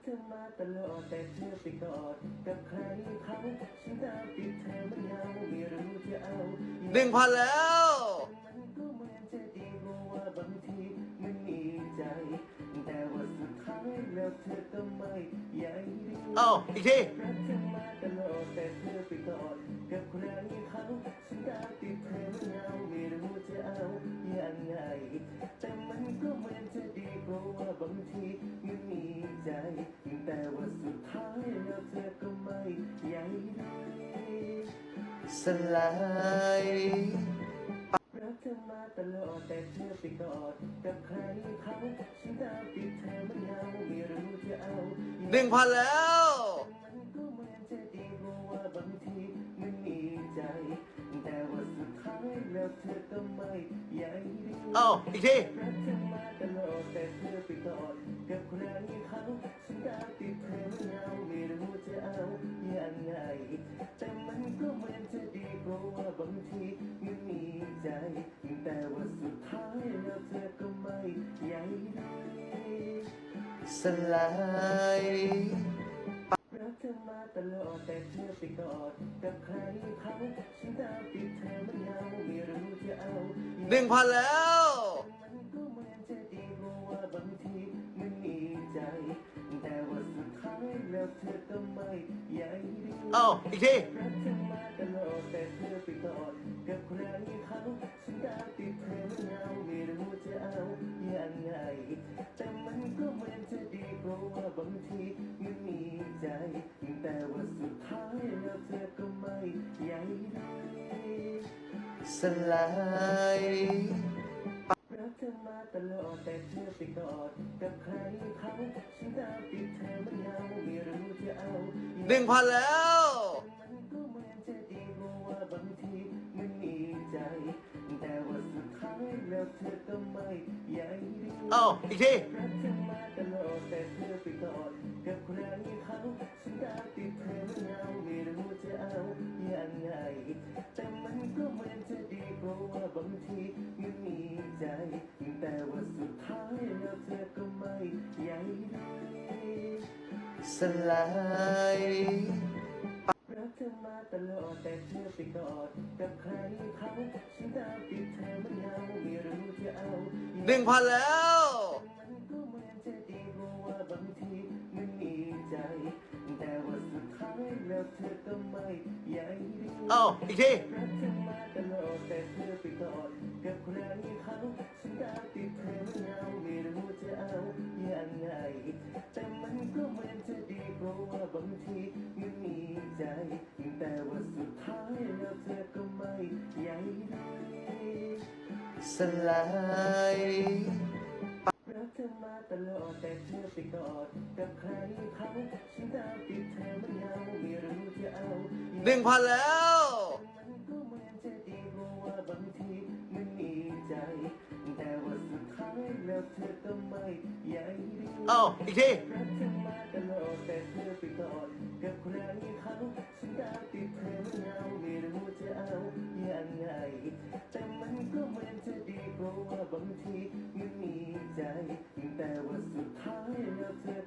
รักเธอมาตลอดแต่เธอไปกอดกับใครเขาฉันตามติดเธอมันเหงาไม่รู้จะเอาหนึ่งพันแล้วมันก็เหมือนจะดีเพราะว่าบางทีมันมีใจ แต่ว่าสุดท้ายแล้วเธอก็ไม่ใยดีเอ้าอีกทีรักเธอมาตลอดแต่เธอไปกอดกับใครเขาฉันตามติดเธอมันเหงาไม่รู้จะเอายังไงแต่มันก็เหมือนจะดีเพราะว่าบางทีมันมีใจ แต่ว่าสุดท้ายแล้วเธอก็ไม่ใยดีสลายรักเธอมาตลอดแต่เธอไปกอดกับใครเขาฉันตามติดเธอมันเหงาไม่รู้จะเอาหนึ่งพันแล้วมันก็เหมือนจะดีเพราะว่าบางทีมันมีใจ แต่ว่าสุดท้ายแล้วเธอก็ไม่ใยดีเอ้าอีกทีรักเธอมา ธอก็ไม่ใยดีสลายรักเธอมาตลอดแต่เธอไปกอดกับใครเขาฉันตามติดเธอไมันเหงาไม่รู้จะเอาหนึ่งพันแล้วมันก็เหมือนจะดีเพราะว่าบางทีมันมีใจ แต่ว่าสุดท้ายแล้วเธอก็ไม่ใยดีเอ้าอีกทีรักเธอมาตลอดแต่เธอไปกอดกับใครเขาฉันตาม แล้วเธอก็ไม่ใยดีสลายรักเธอมาตลอดแต่เธอไปกอดกับใครเขาฉันตามติดเธอมันเหงาไม่รู้จะเอาหนึ่งพันแล้วมันก็เหมือนจะดีเพราะว่าบางทีมันมีใจ แต่ว่าสุดท้ายแล้วเธอก็ไม่ใยดีเอ้าอีกทีรักเธอมาตลอดแต่เธอไปกอดกับใครเขา แต่มันก็เหมือนจะดีเพราะว่าบางทีมันมีใจ แต่ว่าสุดท้ายแล้วเธอก็ไม่ใยดีสลายรักเธอมาตลอดแต่เธอไปกอดกับใครเขาฉันตามติดเธอมันเหงาไม่รู้จะเอาหนึ่งพันแล้วมันก็เหมือนจะดีเพราะว่าบางทีมันมีใจ แต่ว่าสุดท้ายแล้วเธอก็ไม่ใยดี เอ้าอีกทีรักเธอมาตลอดแต่เธอไปกอดกับใครเขาฉันตามติดเธอมันเหงาไม่รู้จะเอายังไงแต่มันก็เหมือนจะดีเพราะว่าบางทีมันมีใจ แต่ว่าสุดท้ายแล้วเธอก็ไม่ใยดีสลายรักเธอมาตลอดแต่เธอไปกอดกับใครเขาฉันตามติดเธอมันเหงาไม่รู้จะเอาหนึ่งพันแล้ว ท้ายแล้วเธอก็ไม่ใยดีเอ้าอีกที รักเธอมาตลอดแต่เธอไปกอดกับใครเขาฉันตามติดเธอมันเหงาไม่รู้จะเอายังไงแต่มันก็เหมือนจะดีเพราะว่าบางทีมันมีใจ แต่ว่าสุดท้ายแล้วเธอ